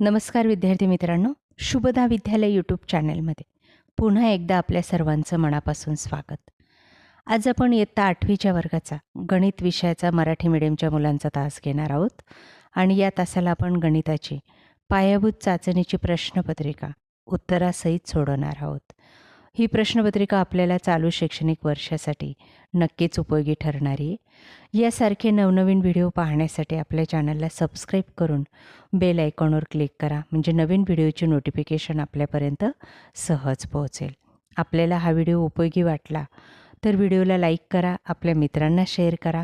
नमस्कार विद्यार्थी मित्रांनो शुभदा विद्यालय यूट्यूब चॅनलमध्ये. पुन्हा एकदा आपल्या सर्वांचं मनापासून स्वागत. आज आपण इयत्ता आठवीच्या वर्गाचा गणित विषयाचा मराठी मीडियमच्या मुलांचा तास घेणार आहोत. आणि या तासाला आपण गणिताची पायाभूत चाचणीची प्रश्नपत्रिका उत्तरासहित सोडवणार आहोत. ही प्रश्नपत्रिका आपल्याला चालू शैक्षणिक वर्षासाठी नक्कीच उपयोगी ठरणारी आहे. यासारखे नवनवीन व्हिडिओ पाहण्यासाठी आपल्या चॅनलला सबस्क्राईब करून बेल आयकॉनवर क्लिक करा म्हणजे नवीन व्हिडिओची नोटिफिकेशन आपल्यापर्यंत सहज पोहोचेल. आपल्याला हा व्हिडिओ उपयोगी वाटला तर व्हिडिओला लाईक करा आपल्या मित्रांना शेअर करा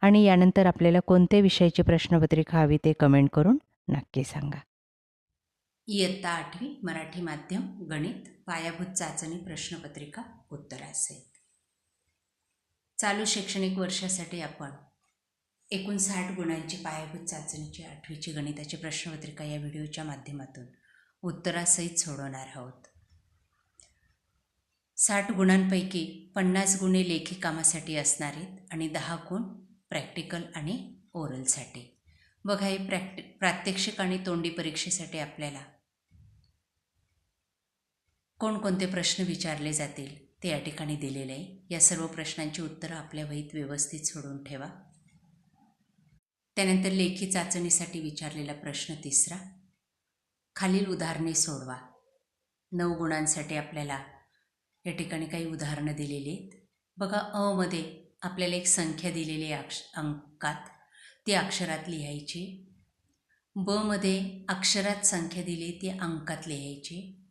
आणि यानंतर आपल्याला कोणत्या विषयाची प्रश्नपत्रिका हवी ते कमेंट करून नक्की सांगा. इयत्ता आठवी मराठी माध्यम गणित. पायाभूत चाचणी प्रश्नपत्रिका उत्तरासहित चालू शैक्षणिक वर्षासाठी आपण एकूण साठ गुणांची पायाभूत चाचणीची आठवीची गणिताची प्रश्नपत्रिका या व्हिडिओच्या माध्यमातून उत्तरासहित सोडवणार आहोत. साठ गुणांपैकी पन्नास गुणे लेखी कामासाठी असणार आहेत आणि दहा गुण प्रॅक्टिकल आणि ओरलसाठी. बघा हे प्रॅक्टि प्रात्यक्षिक आणि तोंडी परीक्षेसाठी आपल्याला कोणकोणते प्रश्न विचारले जातील ते या ठिकाणी दिलेले आहे. या सर्व प्रश्नांची उत्तरं आपल्या वहीत व्यवस्थित सोडून ठेवा. त्यानंतर लेखी चाचणीसाठी विचारलेला प्रश्न तिसरा. खालील उदाहरणे सोडवा. नऊ गुणांसाठी आपल्याला या ठिकाणी काही उदाहरणं दिलेली आहेत. बघा अमध्ये आपल्याला एक संख्या दिलेली आहे अक्ष अंकात. ती अक्षरात लिहायची. ब मध्ये अक्षरात संख्या दिली ती अंकात लिहायची.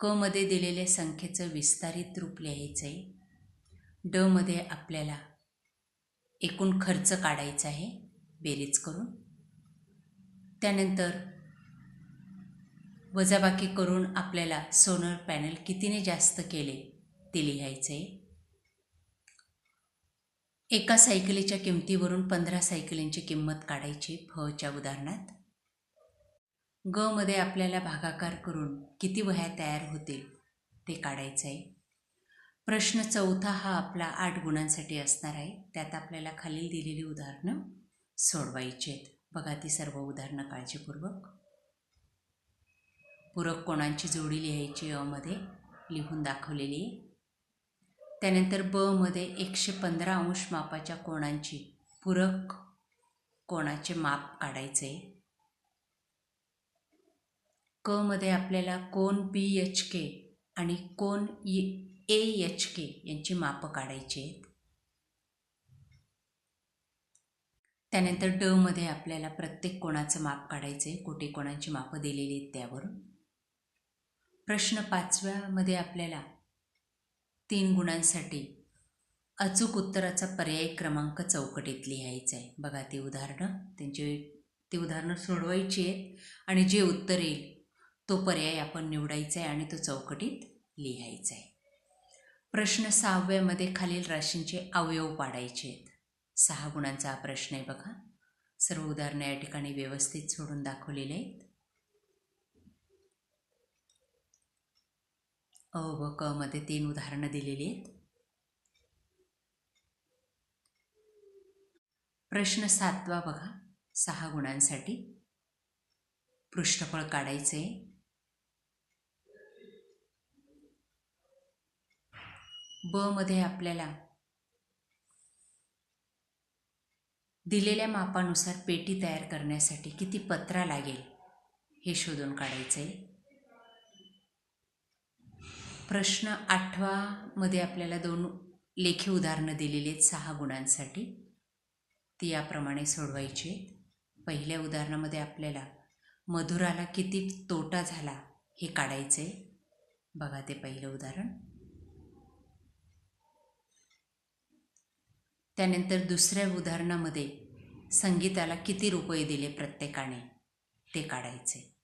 क मध्ये दिलेल्या संख्येचं विस्तारित रूप लिहायचं आहे ड मध्ये आपल्याला एकूण खर्च काढायचा आहे बेरीज करून. त्यानंतर वजाबाकी करून आपल्याला सोलर पॅनल कितीने जास्त केले ते लिहायचे आहे एका सायकलीच्या किमतीवरून पंधरा सायकलींची किंमत काढायची फच्या उदाहरणात. ग मध्ये आपल्याला भागाकार करून किती वह्या तयार होतील ते काढायचं आहे. प्रश्न चौथा हा आपला आठ गुणांसाठी असणार आहे. त्यात आपल्याला खालील दिलेली उदाहरणं सोडवायची आहेत. बघा ती सर्व उदाहरणं काळजीपूर्वक. पूरक कोणांची जोडी लिहायची अमध्ये लिहून दाखवलेली आहे. त्यानंतर ब मध्ये एकशे पंधरा अंश मापाच्या कोणांची पूरक कोणाचे माप काढायचे आहे. क मध्ये आपल्याला कोण बी एच के आणि कोण ए एच के यांची मापं काढायची आहेत. त्यानंतर ड मध्ये आपल्याला प्रत्येक कोणाचं माप काढायचं आहे कोटी कोणाची मापं दिलेली आहेत त्यावरून. प्रश्न पाचव्यामध्ये आपल्याला तीन गुणांसाठी अचूक उत्तराचा पर्याय क्रमांक चौकटीत लिहायचा आहे बघा ती उदाहरणं त्यांची ती उदाहरणं सोडवायची आहेत आणि जे उत्तर येईल तो पर्याय आपण निवडायचा आहे आणि तो चौकटीत लिहायचा आहे प्रश्न सहाव्यामध्ये खालील राशींचे अवयव पाडायचे आहेत. सहा गुणांचा हा प्रश्न आहे बघा. सर्व उदाहरणं या ठिकाणी व्यवस्थित सोडून दाखवलेले आहेत. अ व क मध्ये तीन उदाहरणं दिलेली आहेत. प्रश्न सातवा बघा. सहा गुणांसाठी पृष्ठफळ काढायचे ब मध्ये आपल्याला दिलेल्या मापानुसार पेटी तयार करण्यासाठी किती पत्रा लागेल हे शोधून काढायचं आहे प्रश्न आठवामध्ये आपल्याला दोन लेखी उदाहरणं दिलेली आहेत सहा गुणांसाठी. ती याप्रमाणे सोडवायची आहेत. पहिल्या उदाहरणामध्ये आपल्याला मधुराला किती तोटा झाला हे काढायचं आहे बघा ते पहिलं उदाहरण. त्यानंतर दुसऱ्या उदाहरणामध्ये संगीताला किती रुपये दिले प्रत्येकाने? ते काढायचे.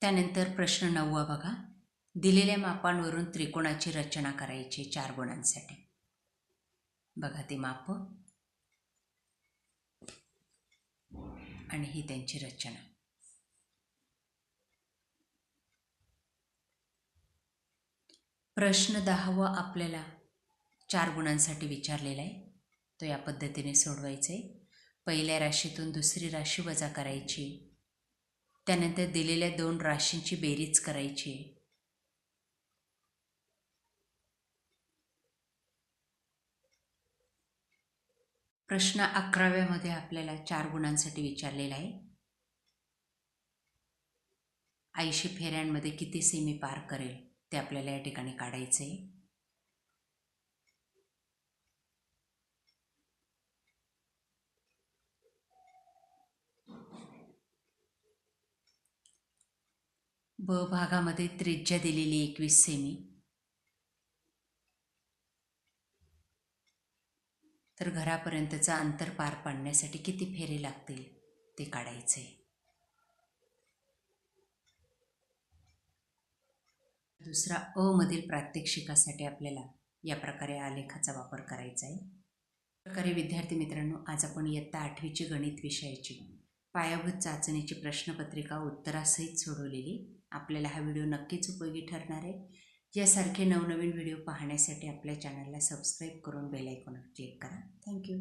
त्यानंतर प्रश्न नववा बघा. दिलेल्या मापांवरून त्रिकोणाची रचना करायची चार गुणांसाठी. बघा ते माप. आणि ही त्यांची रचना. प्रश्न दहावा आपल्याला चार गुणांसाठी विचारलेला आहे. तो या पद्धतीने सोडवायचा. आहे पहिल्या राशीतून दुसरी राशी वजा करायची. त्यानंतर दिलेल्या दोन राशींची बेरीज करायची. प्रश्न अकराव्यामध्ये आपल्याला चार गुणांसाठी विचारलेला आहे. ऐंशी फेऱ्यांमध्ये किती सेमी पार करेल ते आपल्याला या ठिकाणी काढायचे आहे ब भागामध्ये त्रिज्या दिलेली एकवीस सेमी. तर घरापर्यंतचं अंतर पार पाडण्यासाठी किती फेरे लागतील ते काढायचे. दुसरा अ मधील प्रात्यक्षिकासाठी आपल्याला या प्रकारे आलेखाचा वापर करायचा आहे. प्रकारे विद्यार्थी मित्रांनो आज आपण इयत्ता आठवीची गणित विषयाची पायाभूत चाचणीची प्रश्नपत्रिका उत्तरासहित सोडवलेली. आपल्याला हा व्हिडिओ नक्कीच उपयोगी ठरणार आहे. यासारखे नवनवीन व्हिडिओ पाहण्यासाठी आपल्या चॅनलला सबस्क्राईब करून बेल आयकॉनवर क्लिक करा. थँक्यू